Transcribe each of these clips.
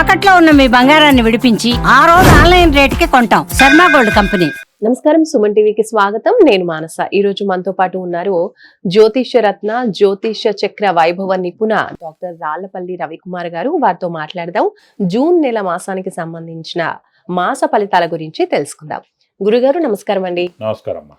తాకట్లో ఉన్న మీ బంగారాన్ని విడిపించి ఆ రోజు ఆన్లైన్ రేటుకి కొంటాం. Sharma gold company. నమస్కారం సుమన్ టీవీకి స్వాగతం. నేను మానస. ఈ రోజు మనతో పాటు ఉన్నారు జ్యోతిష్య రత్న జ్యోతిష్య చక్ర వైభవ నిపుణ డాక్టర్ రాళ్ళపల్లి రవికుమార్ గారు. వారితో మాట్లాడదాం. జూన్ నెల మాసానికి సంబంధించిన మాస ఫలితాల గురించి తెలుసుకుందాం. గురుగారు నమస్కారం అండి నమస్కారం అమ్మా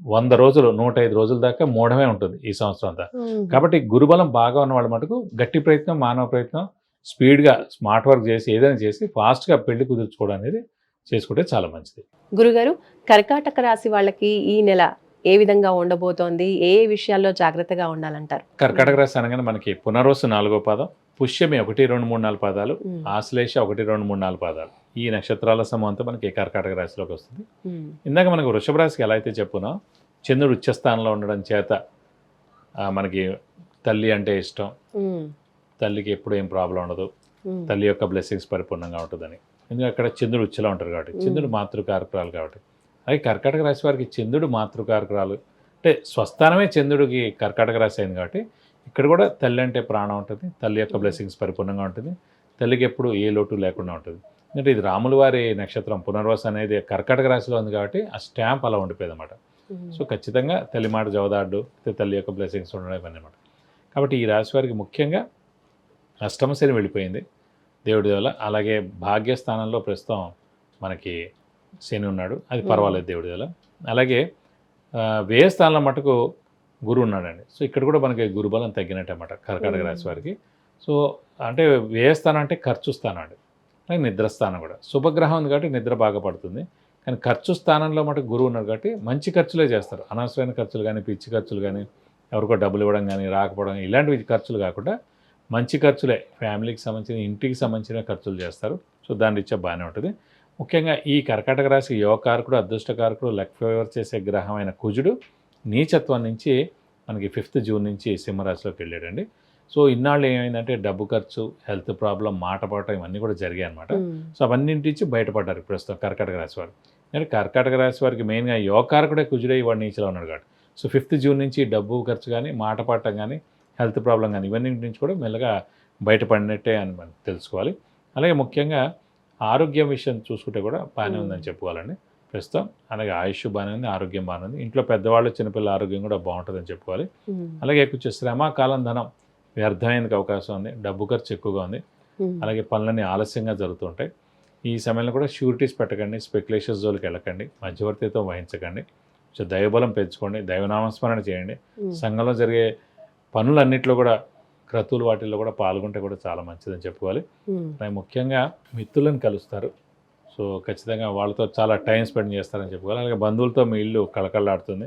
వంద రోజులు నూట ఐదు రోజుల దాకా మూఢమే ఉంటుంది ఈ సంవత్సరం అంతా. కాబట్టి గురుబలం బాగా ఉన్న వాళ్ళ మటుకు గట్టి ప్రయత్నం మానవ ప్రయత్నం స్పీడ్గా స్మార్ట్ వర్క్ చేసి ఏదైనా చేసి ఫాస్ట్గా పెళ్ళి కుదుర్చుకోవడం అనేది చేసుకుంటే చాలా మంచిది. గురుగారు కర్కాటక రాశి వాళ్ళకి ఈ నెల ఏ విధంగా ఉండబోతోంది? ఏ ఏ విషయాల్లో జాగ్రత్తగా ఉండాలంటారు? కర్కాటక రాశి అనగానే మనకి పునర్వసు నాలుగో పాదం పుష్యమి ఒకటి రెండు మూడు నాలుగు పాదాలు ఆశ్లేష ఒకటి రెండు మూడు నాలుగు పాదాలు. ఈ నక్షత్రాల సమూహంతో మనకి కర్కాటక రాశిలోకి వస్తుంది? ఇందాక మనకు వృషభ రాశికి ఎలా అయితే చెప్పునో చంద్రుడు ఉచ్చస్థానంలో ఉండడం చేత మనకి తల్లి అంటే ఇష్టం. తల్లికి ఎప్పుడు ఏం ప్రాబ్లం ఉండదు. తల్లి యొక్క బ్లెస్సింగ్స్ పరిపూర్ణంగా ఉంటుందని. ఎందుకంటే అక్కడ చంద్రుడు ఉచ్చలో ఉంటారు కాబట్టి చంద్రుడు మాతృకారకురాలు కాబట్టి. అలాగే కర్కాటక రాశి వారికి చంద్రుడు మాతృకారకురాలు అంటే స్వస్థానమే చంద్రుడికి కర్కాటక రాశి అయింది కాబట్టి ఇక్కడ కూడా తల్లి అంటే ప్రాణం ఉంటుంది. తల్లి యొక్క బ్లెస్సింగ్స్ పరిపూర్ణంగా ఉంటుంది. తల్లికి ఎప్పుడు ఏ లోటు లేకుండా ఉంటుంది. ఎందుకంటే ఇది రాముల వారి నక్షత్రం పునర్వస అనేది కర్కాటక రాశిలో ఉంది కాబట్టి ఆ స్టాంప్ అలా ఉండిపోయింది అనమాట సో ఖచ్చితంగా తల్లి మాట జవదాడు తల్లి యొక్క బ్లెస్సింగ్స్ ఉండడం ఇవన్నీ అనమాట కాబట్టి ఈ రాశి వారికి ముఖ్యంగా అష్టమ శని వెళ్ళిపోయింది. దేవుడి వల్ల అలాగే భాగ్యస్థానంలో ప్రస్తుతం మనకి శని ఉన్నాడు. అది పర్వాలేదు దేవుడి వల్ల అలాగే ఆ, వ్యయ స్థానంలో మటుకు గురువు ఉన్నాడండి సో ఇక్కడ కూడా మనకి గురుబలం తగ్గినట్టు అనమాట కర్కాటక. రాశి వారికి. సో అంటే వ్యయ స్థానం అంటే ఖర్చు స్థానం అండి అలాగే నిద్ర స్థానం కూడా. శుభగ్రహం ఉంది కాబట్టి నిద్ర బాగా పడుతుంది. కానీ ఖర్చు స్థానంలో మటుకు గురువు ఉన్నాడు కాబట్టి మంచి ఖర్చులే చేస్తారు. అనవసరమైన ఖర్చులు కానీ పిచ్చి ఖర్చులు కానీ ఎవరికో డబ్బులు ఇవ్వడం కానీ రాకపోవడం ఇలాంటివి ఖర్చులు కాకుండా మంచి ఖర్చులే. ఫ్యామిలీకి సంబంధించిన ఇంటికి సంబంధించిన ఖర్చులు చేస్తారు. సో దాని రీత్యా బాగానే ఉంటుంది. ముఖ్యంగా ఈ కర్కాటక రాశి యువకారకుడు అదృష్టకారకుడు లక్ ఫేవర్ చేసే గ్రహమైన కుజుడు నీచత్వం నుంచి మనకి ఫిఫ్త్ జూన్ నుంచి సింహరాశిలోకి వెళ్ళాడండి. సో ఇన్నాళ్ళు ఏమైందంటే డబ్బు ఖర్చు హెల్త్ ప్రాబ్లం మాట పడటం ఇవన్నీ కూడా జరిగాయి అనమాట సో అవన్నింటి నుంచి బయటపడ్డారు ప్రస్తుతం కర్కాటక రాశి వారు. అంటే కర్కాటక రాశి వారికి మెయిన్గా యోగకారకుడే కుజుడే వాడు నీచలో ఉన్నాడు కాబట్టి. సో ఫిఫ్త్ జూన్ నుంచి డబ్బు ఖర్చు కానీ మాట పడటం కానీ హెల్త్ ప్రాబ్లం కానీ ఇవన్నీ నుంచి కూడా మెల్లగా బయటపడినట్టే అని మనం తెలుసుకోవాలి. అలాగే ముఖ్యంగా ఆరోగ్యం విషయం చూసుకుంటే కూడా బాగానే ఉందని చెప్పుకోవాలండి. ప్రస్తుతం. అలాగే ఆయుష్ బాగానే ఉంది ఆరోగ్యం బాగానే ఉంది. ఇంట్లో పెద్దవాళ్ళు చిన్నపిల్లల ఆరోగ్యం కూడా బాగుంటుందని చెప్పుకోవాలి. అలాగే కొంచెం శ్రమ కాలం ధనం వ్యర్థమైనకి అవకాశం ఉంది. డబ్బు ఖర్చు ఎక్కువగా ఉంది. అలాగే పనులన్నీ ఆలస్యంగా జరుగుతుంటాయి. ఈ సమయంలో కూడా షూరిటీస్ పెట్టకండి స్పెక్యులేషన్స్ జోలికి వెళ్ళకండి మధ్యవర్తితో వహించకండి. కొంచెం దైవబలం పెంచుకోండి దైవనామస్మరణ చేయండి. సంఘంలో జరిగే పనులన్నింటిలో కూడా క్రతువులు వాటిల్లో కూడా పాల్గొంటే కూడా చాలా మంచిదని చెప్పుకోవాలి. ముఖ్యంగా మిత్రులను కలుస్తారు. సో ఖచ్చితంగా వాళ్ళతో చాలా టైం స్పెండ్ చేస్తారని చెప్పుకోవాలి. అలాగే బంధువులతో మీ ఇల్లు కళకళలాడుతుంది.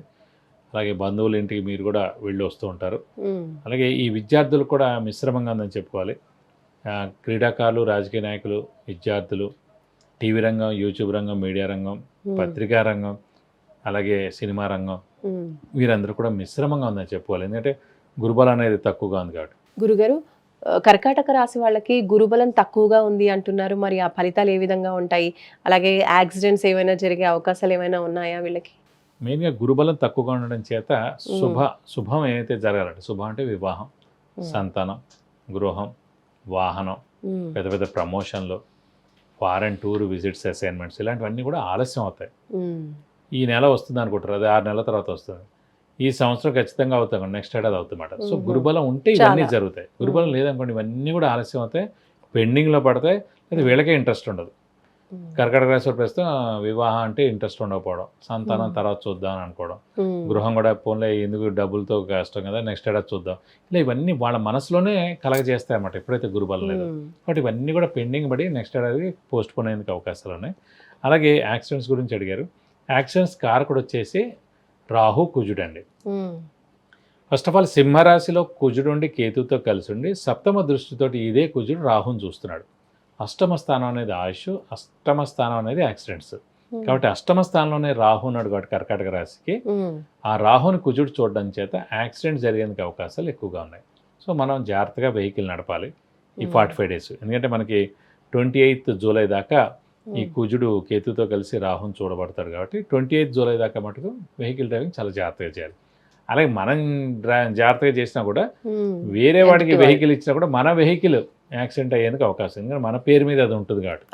అలాగే బంధువుల ఇంటికి మీరు కూడా వెళ్ళి వస్తూ ఉంటారు. అలాగే ఈ విద్యార్థులు కూడా మిశ్రమంగా ఉందని చెప్పుకోవాలి. క్రీడాకారులు రాజకీయ నాయకులు విద్యార్థులు టీవీ రంగం యూట్యూబ్ రంగం మీడియా రంగం పత్రికా రంగం అలాగే సినిమా రంగం. వీరందరూ కూడా మిశ్రమంగా ఉందని చెప్పుకోవాలి. ఎందుకంటే గురుబలం అనేది తక్కువగా ఉంది కాబట్టి. గురుగారు కర్కాటక రాశి వాళ్ళకి గురుబలం తక్కువగా ఉంది అంటున్నారు. మరి ఆ ఫలితాలు ఏ విధంగా ఉంటాయి? అలాగే యాక్సిడెంట్స్ ఏమైనా జరిగే అవకాశాలు ఏమైనా ఉన్నాయా వీళ్ళకి? మెయిన్గా గురుబలం తక్కువగా ఉండడం చేత శుభ శుభం ఏదైతే జరగాలంటే శుభం అంటే వివాహం సంతానం గృహం వాహనం పెద్ద పెద్ద ప్రమోషన్లు ఫారెన్ టూర్ విజిట్స్ అసైన్మెంట్స్ ఇలాంటివన్నీ కూడా ఆలస్యం అవుతాయి. ఈ నెల వస్తుంది అనుకుంటారు. అది ఆరు నెలల తర్వాత వస్తుంది. ఈ సంవత్సరం ఖచ్చితంగా అవుతాం నెక్స్ట్ ఏడాది అవుతుందన్నమాట సో. గురుబలం ఉంటే ఇవన్నీ. జరుగుతాయి. గురుబలం లేదనుకోండి ఇవన్నీ కూడా ఆలస్యం అవుతాయి. పెండింగ్లో పడతాయి. అది వీళ్ళకే ఇంట్రెస్ట్ ఉండదు. కర్కాటక రాశి ప్రస్తుతం వివాహం అంటే ఇంట్రెస్ట్ ఉండకపోవడం. సంతానం. తర్వాత చూద్దాం అని అనుకోవడం. గృహం కూడా పోన్లే ఎందుకు డబ్బులతో కష్టం కదా నెక్స్ట్ ఏడాది చూద్దాం. ఇలా ఇవన్నీ వాళ్ళ మనసులోనే కలగజేస్తాయి అన్నమాట ఎప్పుడైతే గురుబలం లేదు. కాబట్టి ఇవన్నీ కూడా పెండింగ్ పడి నెక్స్ట్ ఏడాది పోస్ట్ పోన్ అయ్యేందుకు అవకాశాలు ఉన్నాయి. అలాగే యాక్సిడెంట్స్ గురించి అడిగారు. యాక్సిడెంట్స్ కారకుడు వచ్చేసి రాహు కుజుడు అండి ఉమ్, ఫస్ట్ ఆఫ్ ఆల్ సింహరాశిలో కుజుడు ఉండి కేతుతో కలిసి ఉండి సప్తమ దృష్టితోటి ఇదే కుజుడు రాహుని చూస్తున్నాడు. అష్టమ స్థానం అనేది ఆయుష్ అష్టమ స్థానం అనేది యాక్సిడెంట్స్. కాబట్టి అష్టమ స్థానంలోనే రాహు ఉన్నాడు కాబట్టి కర్కాటక రాశికి. ఆ రాహుని కుజుడు చూడడం చేత యాక్సిడెంట్ జరిగేందుకు అవకాశాలు ఎక్కువగా ఉన్నాయి. సో మనం జాగ్రత్తగా వెహికల్ నడపాలి ఈ. Forty five days. ఎందుకంటే మనకి ట్వంటీ ఎయిత్ జూలై దాకా ఈ కుజుడు కేతుతో కలిసి రాహుని చూడబడతాడు కాబట్టి ట్వంటీ ఎయిత్ జూలై దాకా మటుకు వెహికల్ డ్రైవింగ్ చాలా జాగ్రత్తగా చేయాలి. అలాగే మనం జాగ్రత్తగా చేసినా కూడా వేరే వాడికి వెహికల్ ఇచ్చినా కూడా మన వెహికల్ యాక్సిడెంట్ అయ్యేందుకు అవకాశం ఉంది. మన పేరు మీద అది ఉంటుంది కాబట్టి.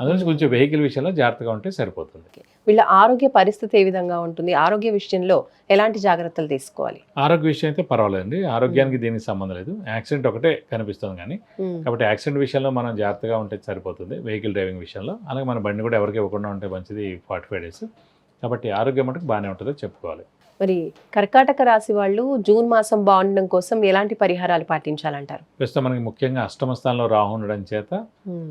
అందులో కొంచెం వెహికల్ విషయంలో జాగ్రత్తగా ఉంటే సరిపోతుంది. వీళ్ళ ఆరోగ్య పరిస్థితి ఏ విధంగా ఉంటుంది? ఆరోగ్య విషయంలో ఎలాంటి జాగ్రత్తలు తీసుకోవాలి? ఆరోగ్య విషయం అయితే పర్వాలేదండి. ఆరోగ్యానికి దీనికి సంబంధం లేదు. యాక్సిడెంట్ ఒకటే కనిపిస్తుంది కానీ కాబట్టి యాక్సిడెంట్ విషయంలో మనం జాగ్రత్తగా ఉంటే సరిపోతుంది వెహికల్ డ్రైవింగ్ విషయంలో. అలాగే మన బండి కూడా ఎవరికి ఇవ్వకుండా ఉంటే మంచిది ఫార్టీ ఫైవ్ డేస్ కాబట్టి ఆరోగ్యం మటుకు బాగానే ఉంటుందో చెప్పుకోవాలి. మరి కర్కాటక రాశి వాళ్ళు జూన్ మాసం బాగుండడం కోసం ఎలాంటి పరిహారాలు పాటించాలంటారు? ప్రస్తుతం మనకి ముఖ్యంగా అష్టమ స్థానంలో రాహు ఉండడం చేత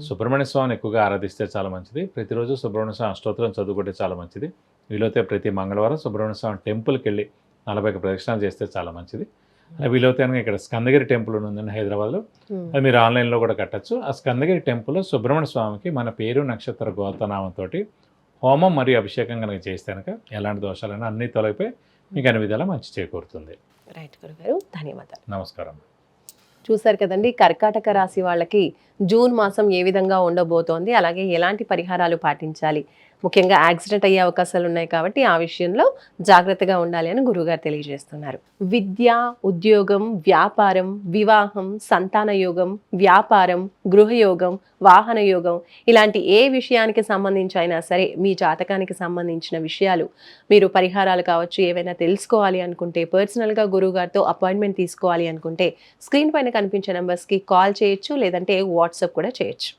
సుబ్రహ్మణ్య స్వామిని ఎక్కువగా ఆరాధిస్తే చాలా మంచిది. ప్రతిరోజు సుబ్రహ్మణ్య స్వామి అష్టోత్తరం చదువుకుంటే చాలా మంచిది. వీలైతే ప్రతి మంగళవారం సుబ్రహ్మణ్య స్వామి టెంపుల్కి వెళ్ళి నలభై ప్రదక్షిణాలు చేస్తే చాలా మంచిది. అలా వీలైతే కనుక ఇక్కడ స్కందగిరి టెంపుల్ ఉందండి హైదరాబాద్లో. అది మీరు ఆన్లైన్లో కూడా కట్టచ్చు. ఆ స్కందగిరి టెంపుల్లో సుబ్రహ్మణ్య స్వామికి మన పేరు నక్షత్ర గోతనామంతో హోమం మరియు అభిషేకం కనుక చేస్తే కనుక ఎలాంటి దోషాలైనా అన్నీ తొలగిపోయి మీకు అన్ని విధాలా మంచి చేకూరుతుంది. రైట్ గురుగారు ధన్యవాదాలు. నమస్కారం. చూసారు కదండి కర్కాటక రాశి వాళ్ళకి జూన్ మాసం ఏ విధంగా ఉండబోతోంది అలాగే ఎలాంటి పరిహారాలు పాటించాలి ముఖ్యంగా యాక్సిడెంట్ అయ్యే అవకాశాలు ఉన్నాయి కాబట్టి ఆ విషయంలో జాగ్రత్తగా ఉండాలి అని గురువుగారు తెలియజేస్తున్నారు. విద్య ఉద్యోగం వ్యాపారం వివాహం సంతాన యోగం వ్యాపారం గృహయోగం వాహన యోగం ఇలాంటి ఏ విషయానికి సంబంధించి అయినా సరే మీ జాతకానికి సంబంధించిన విషయాలు మీరు పరిహారాలు కావచ్చు ఏవైనా తెలుసుకోవాలి అనుకుంటే పర్సనల్గా గురువుగారితో అపాయింట్మెంట్ తీసుకోవాలి అనుకుంటే స్క్రీన్ పైన కనిపించే నెంబర్స్కి కాల్ చేయొచ్చు లేదంటే వాట్సాప్ కూడా చేయొచ్చు.